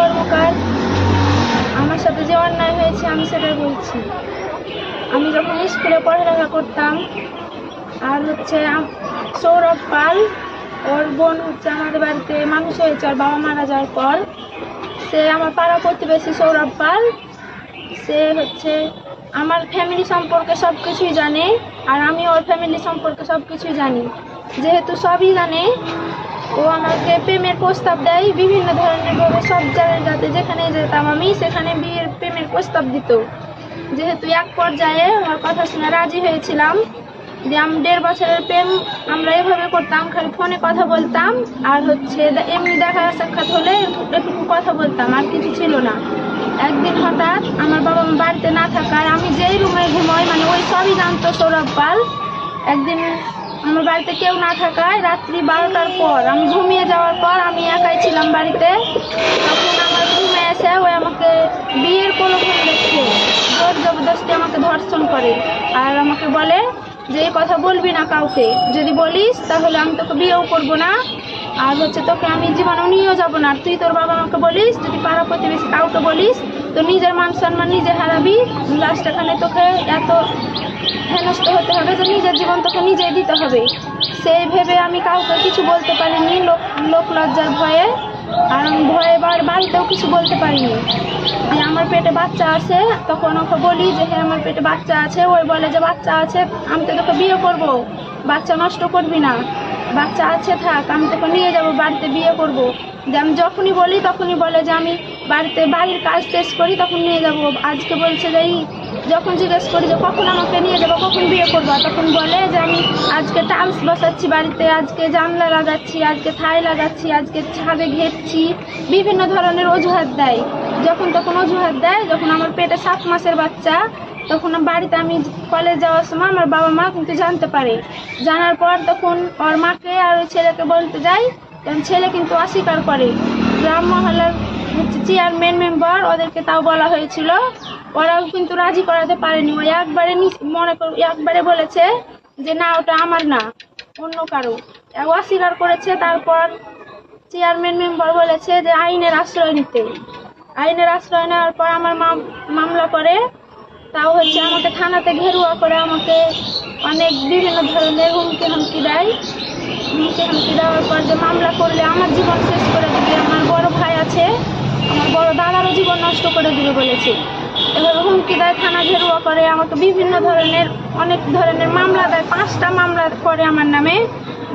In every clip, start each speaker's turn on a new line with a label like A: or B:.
A: কর্মকার আমার সাথে যে অন্যায় হয়েছে, আমি সেটাই বলছি। আমি যখন স্কুলে পড়ালেখা করতাম, আর হচ্ছে সৌরভ পাল, ওর বোন হচ্ছে আমাদের বাড়িতে মানুষ হয়েছে আর বাবা মারা যাওয়ার পর, সে আমার পাড়া প্রতিবেশী সৌরভ পাল, সে হচ্ছে আমার ফ্যামিলি সম্পর্কে সব কিছুই জানে, আর আমি ওর ফ্যামিলি সম্পর্কে সব কিছুই জানি। যেহেতু সবই জানে ও আমাকে প্রেমের প্রস্তাব দেয়, বিভিন্ন ধরনের ভাবে সব জায়গাতে যেখানে যেতাম আমি, সেখানে বিয়ের প্রেমের প্রস্তাব দিত। যেহেতু এক পর্যায়ে আমার কথা শুনে রাজি হয়েছিলাম যে আমি দেড় বছরের প্রেম আমরা এভাবে করতাম, খালি ফোনে কথা বলতাম, আর হচ্ছে এমনি দেখা সাক্ষাৎ হলে একটু কথা বলতাম, আর কিছু ছিল না। একদিন হঠাৎ আমার বাবা মা বাড়িতে না থাকায় আমি যেই রুমে ঘুমোই মানে ওই সবই জানতো সৌরভ পাল। একদিন আমার বাড়িতে কেউ না থাকায় রাত্রি বারোটার পর আমি ঘুমিয়ে যাওয়ার পর আমি একাই ছিলাম বাড়িতে। তখন আমার রুমে এসে ওই আমাকে বিয়ের প্রলোভন দেখে জোর জবরদস্তি আমাকে ধর্ষণ করে। আর আমাকে বলে যে কথা বলবি না কাউকে। যদি বলিস তাহলে আমি তোকে বিয়েও করব না। আর হচ্ছে তোকে আমি জীবনেও নিয়েও যাব না। আর তুই তোর বাবা আমাকে বলিস, যদি পাড়া প্রতিবেশী কাউকে বলিস, তো নিজের মান সম্মান নিজে হারাবি। লাস্ট এখানে তোকে এত হেনস্থ হতে হবে যে নিজের জীবন তোকে নিজেই দিতে হবে। সেই ভেবে আমি কাউকে কিছু বলতে পারিনি, লোক লোক লজ্জার ভয়ে। আর আমি ভয়ে বার বাড়িতেও কিছু বলতে পারিনি। যে আমার পেটে বাচ্চা আছে, তখন ওকে বলি যে হ্যাঁ আমার পেটে বাচ্চা আছে। ওই বলে যে, বাচ্চা আছে, আমি তো তোকে বিয়ে করব। বাচ্চা নষ্ট করবি না। বাচ্চা আছে থাক, আমি তোকে নিয়ে যাব, বাড়িতে বিয়ে করব। যে, আমি যখনই বলি, তখনই বলে যে, আমি বাড়িতে বাড়ির কাজ শেষ করি, তখন নিয়ে যাব। আজকে বলছে যে, এই যখন জিজ্ঞেস করি যে কখন আমাকে নিয়ে যাব, কখন বিয়ে করব, তখন বলে যে আমি আজকে টাইলস বসাচ্ছি বাড়িতে, আজকে জানলা লাগাচ্ছি, আজকে থাই লাগাচ্ছি, আজকে ছাদে ঘেরছি, বিভিন্ন ধরনের অজুহাত দেয়। যখন তখন অজুহাত দেয়, যখন আমার পেটে সাত মাসের বাচ্চা, তখন বাড়িতে আমি কলেজ যাওয়ার সময় আমার বাবা মা কিন্তু জানতে পারে। জানার পর তখন ওর মাকে আর ওই ছেলেকে বলতে যাই তখন ছেলে কিন্তু অস্বীকার করে। গ্রাম মহলার চেয়ারম্যান মেম্বার ওদেরকে তাও বলা হয়েছিল ওরাও কিন্তু রাজি করাতে পারেনি। ওই একবারে মনে কর, একবারে বলেছে যে, না, ওটা আমার না, অন্য কারও। ও অস্বীকার করেছে, তারপর চেয়ারম্যান মেম্বার বলেছে যে, আইনের আশ্রয় নিতে। আইনের আশ্রয় নেওয়ার পর আমার মাম- মামলা করে। তাও হচ্ছে আমাকে থানাতে ঘেরুয়া করে আমাকে অনেক বিভিন্ন ধরনের হুমকি হুমকি দেয়। হুমকি হুমকি দেওয়ার পর যে মামলা করলে আমার জীবন শেষ করে দিবে, আমার বড় ভাই আছে, আমার বড় দাদারও জীবন নষ্ট করে দিবে বলেছে। এভাবে হুমকি দেয়, থানা ঘেরুয়া করে, আমাকে বিভিন্ন ধরনের, অনেক ধরনের মামলা দেয়, পাঁচটা মামলা করে আমার নামে,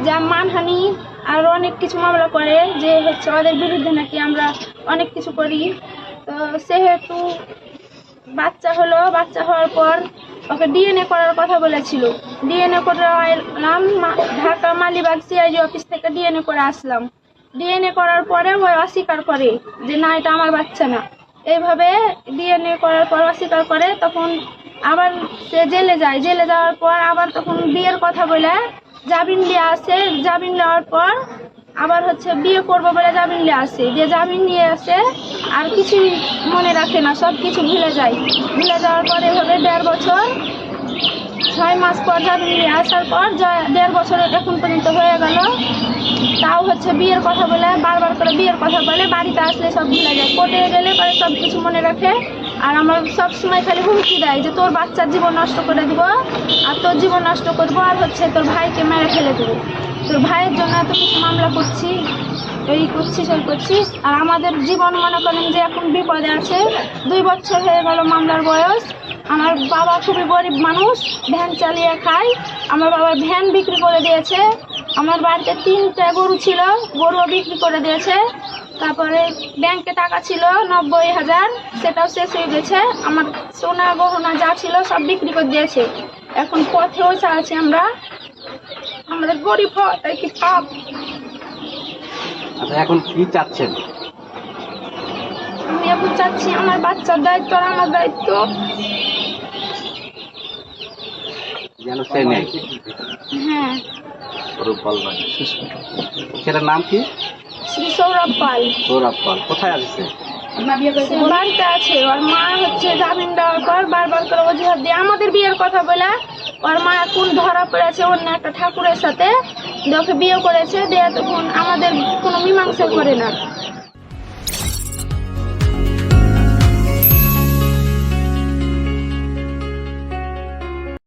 A: যা মানহানি আর অনেক কিছু মামলা করে, যে হচ্ছে ওদের বিরুদ্ধে নাকি আমরা অনেক কিছু করি। তো সেহেতু বাচ্চা হলো, বাচ্চা হওয়ার পর ওকে ডিএনএ করার কথা বলেছিল। ডিএনএ করে এলাম মা- ঢাকা মালিবাগ সিআইডি অফিস থেকে ডিএনএ করে আসলাম। ডিএনএ করার পরে ওই অস্বীকার করে যে, না, এটা আমার বাচ্চা না। এইভাবে ডিএনএ করার পর, অস্বীকার করে, তখন আবার সে জেলে যায়। জেলে যাওয়ার পর আবার তখন বিয়ের কথা বলে, জামিন নিয়ে আসে। জামিন নেওয়ার পর আবার হচ্ছে বিয়ে করব বলে জামিন নিয়ে আসে। দিয়ে জামিন নিয়ে আসে, আর কিছুই মনে রাখে না সব কিছু ভুলে যায়। ভুলে যাওয়ার পর এভাবে দেড় বছর, ছয় মাস পর জামিন নিয়ে আসার পর দেড় বছর এখন পর্যন্ত হয়ে গেল। তাও হচ্ছে বিয়ের কথা বলে, বারবার করে বিয়ের কথা বলে, বাড়িতে আসলে সব ভুলে যায়। কোর্টে গেলে পরে সব কিছু মনে রাখে। আর আমার সব সময় খালি হুমকি দেয় যে তোর বাচ্চার জীবন নষ্ট করে দিব, আর তোর জীবন নষ্ট করব, আর হচ্ছে তোর ভাইকে মেরে ফেলে দেবো। তোর ভাইয়ের জন্য এত কিছু মামলা করছি, এই করছি, সেই করছি। আর আমাদের জীবন মনে করেন যে এখন বিপদে আছে। দুই বছর হয়ে গেল মামলার বয়স। আমার বাবা খুবই গরিব মানুষ, ভ্যান চালিয়ে খায়। আমার বাবার ভ্যান বিক্রি করে দিয়েছে। আমার বাড়িতে তিনটা গরু ছিল গরুও বিক্রি করে দিয়েছে। তারপরে ব্যাংকে টাকা ছিল নব্বই হাজার সেটাও শেষ হয়ে গেছে। আমার সোনা গহনা যা ছিল সব বিক্রি করে দিয়েছে। এখন পথেও চাচ্ছি আমরা। আমাদের গরিব হওয়া তাই কি পাপ।
B: আচ্ছা এখন কি চাচ্ছেন?
A: আমি এখন চাচ্ছি আমার বাচ্চার দায়িত্ব আর আমার দায়িত্ব।
B: যেন সে নেই
A: হ্যাঁ।
B: সেটার নাম কি?
A: শ্রী সৌরভ পাল।
B: সৌরভ পাল। কোথায় আছে
A: বাড়িতে ওর মা হচ্ছে জামিন দেওয়ার পর বারবার করে অজুহাত দিয়ে আমাদের বিয়ের কথা বলে। ওর মা এখন ধরা পড়েছে অন্য একটা ঠাকুরের সাথে। দিয়ে ওকে বিয়ে করেছে। দিয়ে তখন আমাদের কোনো মীমাংসা করে না।